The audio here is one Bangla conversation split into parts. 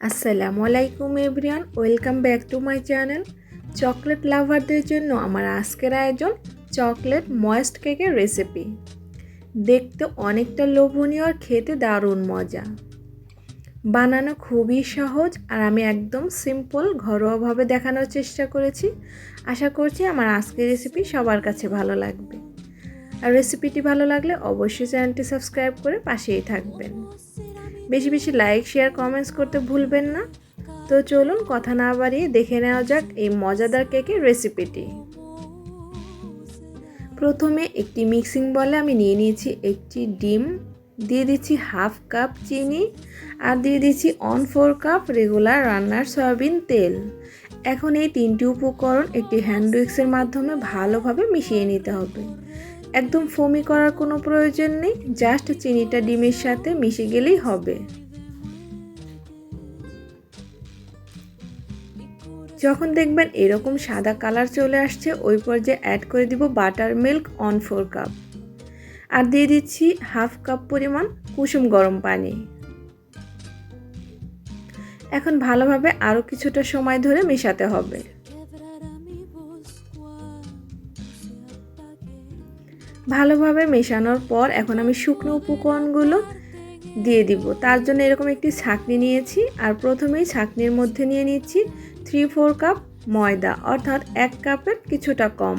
আসসালামু আলাইকুম everyone welcome back to my channel chocolate লাভারদের জন্য আমার আজকের আয়োজন চকলেট ময়েস্ট কেকের রেসিপি। দেখতে অনেকটা লোভনীয় আর খেতে দারুণ মজা। বানানো খুবই সহজ আর আমি একদম সিম্পল, ঘরোয়াভাবে দেখানোর চেষ্টা করেছি। আশা করছি আমার আজকের রেসিপি সবার কাছে ভালো লাগবে। আর রেসিপিটি ভালো লাগলে অবশ্যই চ্যানেলটি সাবস্ক্রাইব করে পাশেই থাকবেন। বেশি বেশি লাইক শেয়ার কমেন্টস করতে ভুলবেন না। তো চলুন কথা না বাড়িয়ে দেখে নেওয়া যাক এই মজাদার কেকের রেসিপিটি প্রথমে একটি মিক্সিং বলে আমি নিয়ে নিয়েছি একটি ডিম, দিয়ে দিচ্ছি হাফ কাপ চিনি, আর দিয়ে দিচ্ছি অন ফোর কাপ রেগুলার রান্নার সয়াবিন তেল। এখন এই তিনটি উপকরণ একটি হ্যান্ড উইক্সের মাধ্যমে ভালোভাবে মিশিয়ে নিতে হবে। একদম ফোমি করার কোনো প্রয়োজন নেই জাস্ট চিনিটা ডিমের সাথে মিশে গেলেই হবে। যখন দেখবেন এরকম সাদা কালার চলে আসছে, ওই পর্যায়ে অ্যাড করে দিব butter milk one fourth cup আর দিয়ে দিচ্ছি হাফ কাপ পরিমাণ কুসুম গরম পানি। এখন ভালোভাবে আরও কিছুটা সময় ধরে মেশাতে হবে। ভালোভাবে মেশানোর পর এখন আমি শুকনো উপকরণগুলো দিয়ে দিব। তার জন্য এরকম একটি ছাঁকনি নিয়েছি আর প্রথমেই ছাঁকনির মধ্যে নিয়ে নিচ্ছি থ্রি ফোর কাপ ময়দা, অর্থাৎ এক কাপের কিছুটা কম।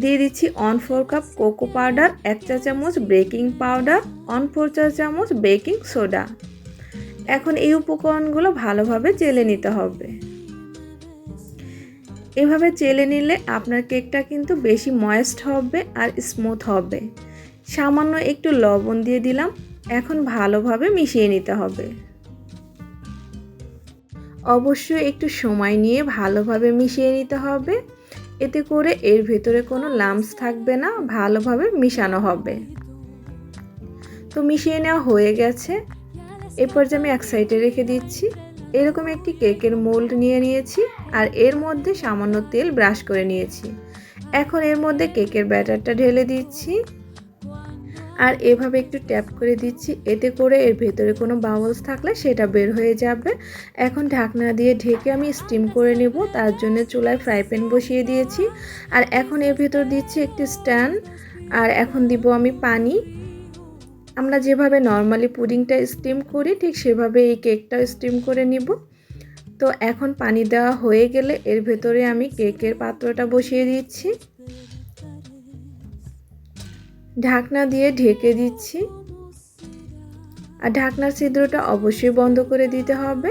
দিয়ে দিচ্ছি one fourth cup cocoa powder এক চা চামচ বেকিং পাউডার অন ফোর চা চামচ বেকিং সোডা এখন এই উপকরণগুলো ভালোভাবে চেলে নিতে হবে। এভাবে চেলে নিলে আপনার কেকটা কিন্তু বেশি ময়েস্ট হবে আর স্মুথ হবে। সামান্য একটু লবণ দিয়ে দিলাম, এখন ভালোভাবে মিশিয়ে নিতে হবে। অবশ্যই একটু সময় নিয়ে ভালোভাবে মিশিয়ে নিতে হবে। এতে করে এর ভেতরে কোনো লামস থাকবে না, ভালোভাবে মিশানো হবে। তো মিশিয়ে নেওয়া হয়ে গেছে। এরপর যে আমি এক সাইডে রেখে দিচ্ছি। এরকম একটি কেকের মোল্ড নিয়ে নিয়েছি আর এর মধ্যে সামান্য তেল ব্রাশ করে নিয়েছি। এখন এর মধ্যে কেকের ব্যাটারটা ঢেলে দিচ্ছি। আর এভাবে একটু ট্যাপ করে দিচ্ছি, এতে করে এর ভেতরে কোনো বাউলস থাকলে সেটা বের হয়ে যাবে। এখন ঢাকনা দিয়ে ঢেকে আমি স্টিম করে নেব, তার জন্য চুলায় ফ্রাই প্যান বসিয়ে দিয়েছি। আর এখন এর ভেতর দিচ্ছি একটি স্ট্যান্ড, আর এখন দিব আমি পানি। আমরা যেভাবে নর্মালি পুডিংটা স্টিম করি, ঠিক সেভাবে এই কেকটা স্টিম করে নিব। তো এখন পানি দেওয়া হয়ে গেলে এর ভেতরে আমি কেকের পাত্রটা বসিয়ে দিচ্ছি। ঢাকনা দিয়ে ঢেকে দিচ্ছি। আর ঢাকনার ছিদ্রটা অবশ্যই বন্ধ করে দিতে হবে।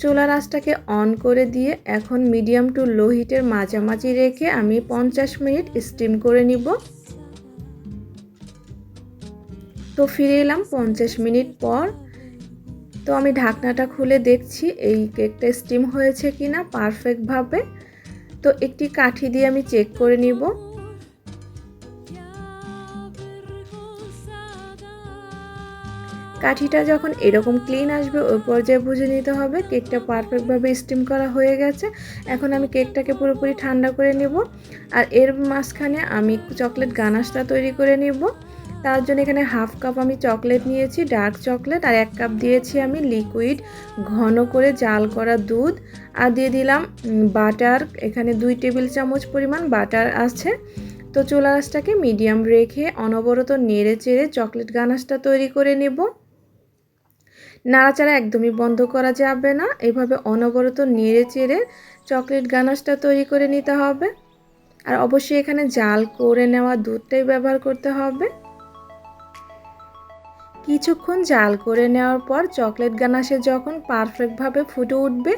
চুলা রাসটাকে অন করে দিয়ে এখন মিডিয়াম টু লো হিটের মাঝামাঝি রেখে আমি পঞ্চাশ মিনিট স্টিম করে নিব। তো ফিরে এলাম পঞ্চাশ মিনিট পর। তো আমি ঢাকনাটা খুলে দেখছি এই কেকটা স্টিম হয়েছে কি না পারফেক্টভাবে তো একটি কাঠি দিয়ে আমি চেক করে নিব। কাঠিটা যখন এরকম ক্লিন আসবে, ওই পর্যায়ে বুঝে নিতে হবে কেকটা পারফেক্টভাবে স্টিম করা হয়ে গেছে। এখন আমি কেকটাকে পুরোপুরি ঠান্ডা করে নেব। আর এর মাঝখানে আমি চকলেট গানাশটা তৈরি করে নেব। তার জন্য এখানে হাফ কাপ আমি চকলেট নিয়েছি, ডার্ক চকলেট, আর এক কাপ দিয়েছি আমি লিকুইড, ঘন করে জাল করা দুধ, আর দিয়ে দিলাম বাটার, এখানে দুই টেবিল চামচ পরিমাণ বাটার আছে। তো চুলা আঁচটাকে মিডিয়াম রেখে অনবরত নেড়ে চেড়ে চকলেট গানাশটা তৈরি করে নেব। নাড়াচাড়া একদমই বন্ধ করা যাবে না, এভাবে অনবরত নেড়ে চেড়ে চকলেট গানাশটা তৈরি করে নিতে হবে। আর অবশ্যই এখানে জাল করে নেওয়া দুধটাই ব্যবহার করতে হবে। কিছুক্ষণ জাল করে নেওয়ার পর চকলেট গানাশে যখন পারফেক্টভাবে ফুটে উঠবে,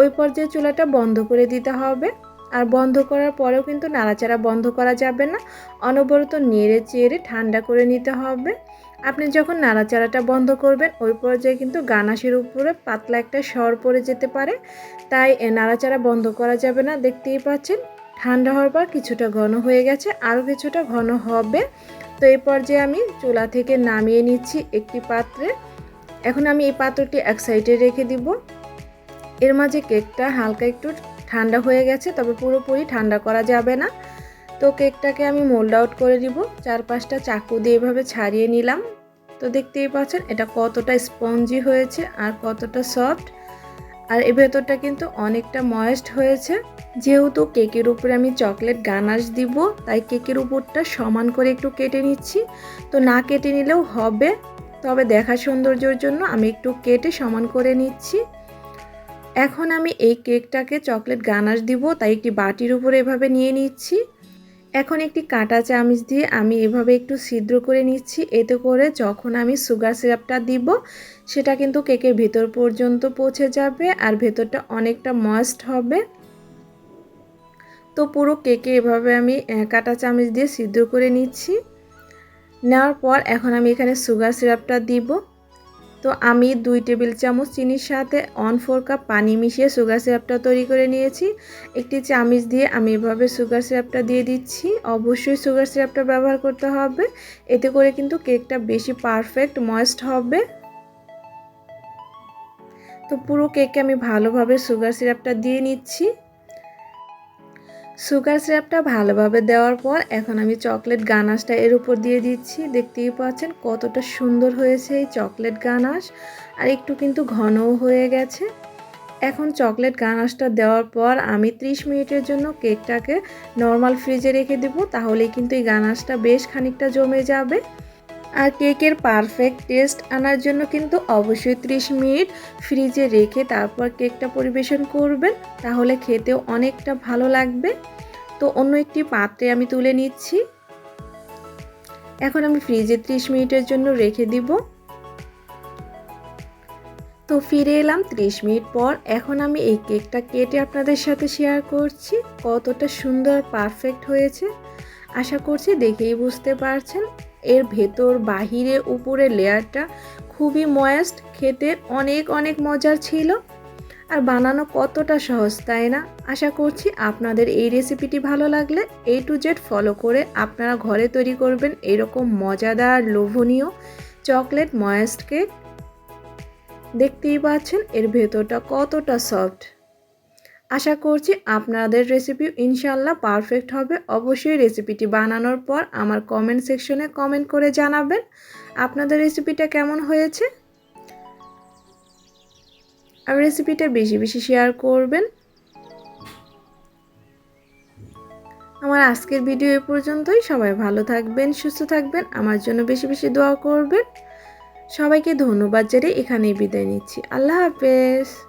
ওই পর্যায়ে চুলাটা বন্ধ করে দিতে হবে। আর বন্ধ করার পরেও কিন্তু নাড়াচাড়া বন্ধ করা যাবে না। অনবরত নেড়ে চেড়ে ঠান্ডা করে নিতে হবে। আপনি যখন নাড়াচাড়াটা বন্ধ করবেন, ওই পর্যায়ে কিন্তু গানাশের উপরে পাতলা একটা সর পড়ে যেতে পারে। তাই নাড়াচাড়া বন্ধ করা যাবে না। দেখতেই পাচ্ছেন ঠান্ডা হওয়ার পর কিছুটা ঘন হয়ে গেছে, আরও কিছুটা ঘন হবে। তো এই পর্যায়ে আমি চুলা থেকে নামিয়ে নিচ্ছি একটি পাত্রে। এখন আমি এই পাত্রটি এক সাইডে রেখে দিব। এর মাঝে কেকটা হালকা একটু ঠান্ডা হয়ে গেছে, তবে পুরোপুরি ঠান্ডা করা যাবে না। তো কেকটাকে আমি মোল্ড আউট করে দিব। চার পাঁচটা চাকু দিয়ে এভাবে ছাড়িয়ে নিলাম। তো দেখতেই পাচ্ছেন, এটা কতটা স্পঞ্জি হয়েছে আর কতটা সফট। আর এর ভেতরটা কিন্তু অনেকটা ময়েস্ট হয়েছে। যেহেতু কেকের উপরে আমি চকলেট গানাশ দিব, তাই কেকের উপরটা সমান করে একটু কেটে নিচ্ছি। তো না কেটে নিলেও হবে, তবে দেখা সৌন্দর্যের জন্য আমি একটু কেটে সমান করে নিচ্ছি। এখন আমি এই কেকটাকে চকলেট গানাশ দিব, তাই একটি বাটির উপরে এভাবে নিয়ে নিচ্ছি। এখন একটি কাঁটা চামচ দিয়ে আমি এভাবে একটু ছিদ্র করে নিচ্ছি। এতে করে যখন আমি সুগার সিরাপটা দিব, সেটা কিন্তু কেকের ভেতর পর্যন্ত পৌঁছে যাবে আর ভেতরটা অনেকটা ময়েস্ট হবে। তো পুরো কেকে এভাবে আমি কাঁটা চামচ দিয়ে ছিদ্র করে নিচ্ছি। নেওয়ার পর এখন আমি এখানে সুগার সিরাপটা দিব। তো আমি দুই টেবিল চামচ চিনির সাথে অন ফোর কাপ পানি মিশিয়ে সুগার সিরাপটা তৈরি করে নিয়েছি। একটি চামচ দিয়ে আমি এভাবে সুগার সিরাপটা দিয়ে দিচ্ছি। অবশ্যই সুগার সিরাপটা ব্যবহার করতে হবে। এতে করে কিন্তু কেকটা বেশি পারফেক্ট, ময়েস্ট হবে। তো পুরো কেকে আমি ভালোভাবে সুগার সিরাপটা দিয়ে নিচ্ছি। সুগার স্র্যাপটা ভালোভাবে দেওয়ার পর এখন আমি চকলেট গানাশটা এর উপর দিয়ে দিচ্ছি। দেখতেই পাচ্ছেন কতটা সুন্দর হয়েছে এই চকলেট গানাশ। আর একটু কিন্তু ঘনও হয়ে গেছে। এখন চকলেট গানাশটা দেওয়ার পর আমি 30 মিনিটের জন্য কেকটাকে নর্মাল ফ্রিজে রেখে দেবো। তাহলেই কিন্তু এই গানাশটা বেশ খানিকটা জমে যাবে। আর কেকের পারফেক্ট টেস্ট আনার জন্য কিন্তু অবশ্যই 30 মিনিট ফ্রিজে রেখে তারপর কেকটা পরিবেশন করবেন। তাহলে খেতেও অনেকটা ভালো লাগবে। তো অন্য একটি পাত্রে আমি তুলে নিচ্ছি। এখন আমি ফ্রিজে 30 মিনিটের জন্য রেখে দিব। তো ফিরে এলাম 30 মিনিট পর। এখন আমি এই কেকটা কেটে আপনাদের সাথে শেয়ার করছি, কতটা সুন্দর পারফেক্ট হয়েছে। আশা করছি দেখেই বুঝতে পারছেন। এর ভেতর বাহিরে উপরে লেয়ারটা খুবই ময়েস্ট, খেতে অনেক অনেক মজার ছিল। আর বানানো কতটা সহজ, তাই না? আশা করছি আপনাদের এই রেসিপিটি ভালো লাগলে এ টু জেড ফলো করে আপনারা ঘরে তৈরি করবেন এরকম মজাদার, লোভনীয় চকলেট ময়েস্ট কেক দেখতেই পাচ্ছেন এর ভেতরটা কতটা সফট আশা করছি আপনাদের রেসিপি ইনশাল্লাহ পারফেক্ট হবে। অবশ্যই রেসিপিটি বানানোর পর আমার কমেন্ট সেকশনে কমেন্ট করে জানাবেন আপনাদের রেসিপিটা কেমন হয়েছে। আর রেসিপিটা বেশি বেশি শেয়ার করবেন। আমার আজকের ভিডিও এ পর্যন্তই। সবাই ভালো থাকবেন, সুস্থ থাকবেন, আমার জন্য বেশি বেশি দোয়া করবেন। সবাইকে ধন্যবাদ জানিয়ে এখানেই বিদায় নিচ্ছি। আল্লাহ হাফেজ।